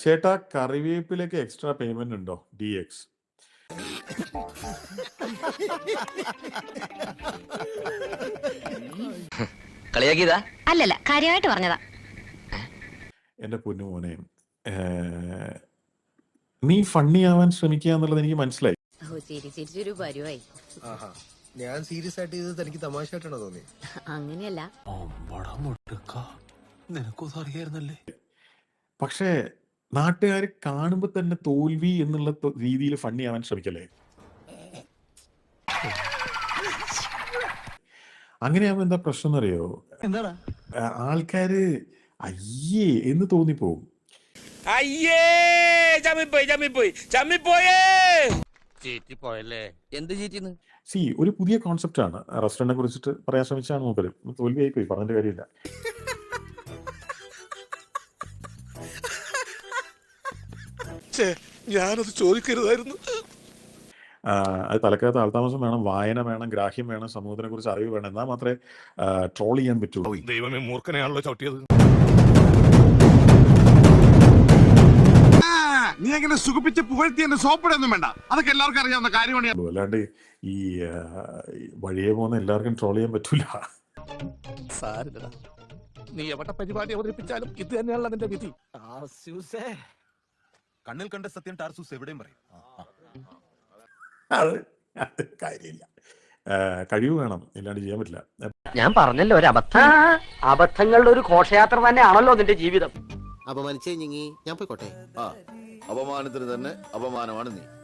ചേട്ടാ കറിവേപ്പിലേക്ക് extra payment ഉണ്ടോ? ഡി എക്സ് കളിയാക്കിയതാ അല്ലല്ല കാര്യമായിട്ട് പറഞ്ഞതാ. എന്റെ പൊന്നു മോനെ ഏർ, നീ ഫണ്ണി ആവാൻ ശ്രമിക്കുക എന്നുള്ളത് എനിക്ക് മനസ്സിലായി. ഞാൻ സീരിയസ് ആയിട്ട് ഇത് തനിക്ക് തമാശയായിട്ടാണോ തോന്നി അങ്ങനെയല്ല. നിനക്കൊന്നും പക്ഷേ നാട്ടുകാർ കാണുമ്പോൾ തന്നെ തോൽവി എന്നുള്ള രീതിയിൽ ഫണ്ണി ആവാൻ ശ്രമിക്കല്ലേ? അങ്ങനെയാവുമ്പോ എന്താ പ്രശ്നം എന്നറിയോ? എന്താടാ? ആൾക്കാര് അയ്യേ എന്ന് തോന്നിപ്പോവും. അയ്യേ ചമ്മിപ്പോയി ചമ്മിപ്പോയി ചമ്മിപ്പോയേ! ചീറ്റിപ്പോയല്ലേ? എന്ത് സി ഒരു പുതിയ കോൺസെപ്റ്റ് ആണ്. റെസ്റ്റോറന്റിനെ കുറിച്ചിട്ട് പറയാൻ ശ്രമിച്ചാണ് മൂപ്പര്. തോൽവിയായി പോയി പറഞ്ഞിട്ട് കാര്യമില്ല. ഞാനത് ചോദിക്കരുതായിരുന്നു. ആ, അത് തലക്കകത്ത് ആൾതാമസം വേണം വായന വേണം ഗ്രാഹ്യം വേണം സമൂഹത്തിനെ കുറിച്ച് അറിവ് വേണം. എന്നാൽ മാത്രമേ ട്രോൾ ചെയ്യാൻ പറ്റുള്ളൂ ദൈവമേ മൂർഖനെയാണല്ലോ ചവിട്ടിയത്. നീ അങ്ങനെ സുഖിപ്പിച്ച് പുകഴ്ത്തി എന്നെ സോപ്പിടൊന്നും വേണ്ട. അതൊക്കെ എല്ലാവർക്കും അറിയാവുന്ന കാര്യമാണ്. അല്ലാണ്ട് ഈ ആ, വഴിയെ പോകുന്ന എല്ലാവർക്കും ട്രോൾ ചെയ്യാൻ പറ്റൂല. സാരില്ലടാ. നീ എവിടെ പരിപാടി അവതരിപ്പിച്ചാലും ഇത് തന്നെയാണല്ലോ നിന്റെ വിധി. കണ്ണിൽ കണ്ട സത്യം ടാർസൂസ് എവിടെയും പറയും. അത് അത് കാര്യമില്ല. കഴിവ് വേണം. ഇല്ലാണ്ട് ചെയ്യാൻ പറ്റില്ല. ഞാൻ പറഞ്ഞല്ലോ ഒരു അബദ്ധം. അബദ്ധങ്ങളുടെ ഒരു ഘോഷയാത്ര തന്നെയാണല്ലോ നിന്റെ ജീവിതം. അപമാനിച്ചേ ഞാൻ പോയിക്കോട്ടെ? ആ. അപമാനത്തിന് തന്നെ അപമാനമാണ് നീ.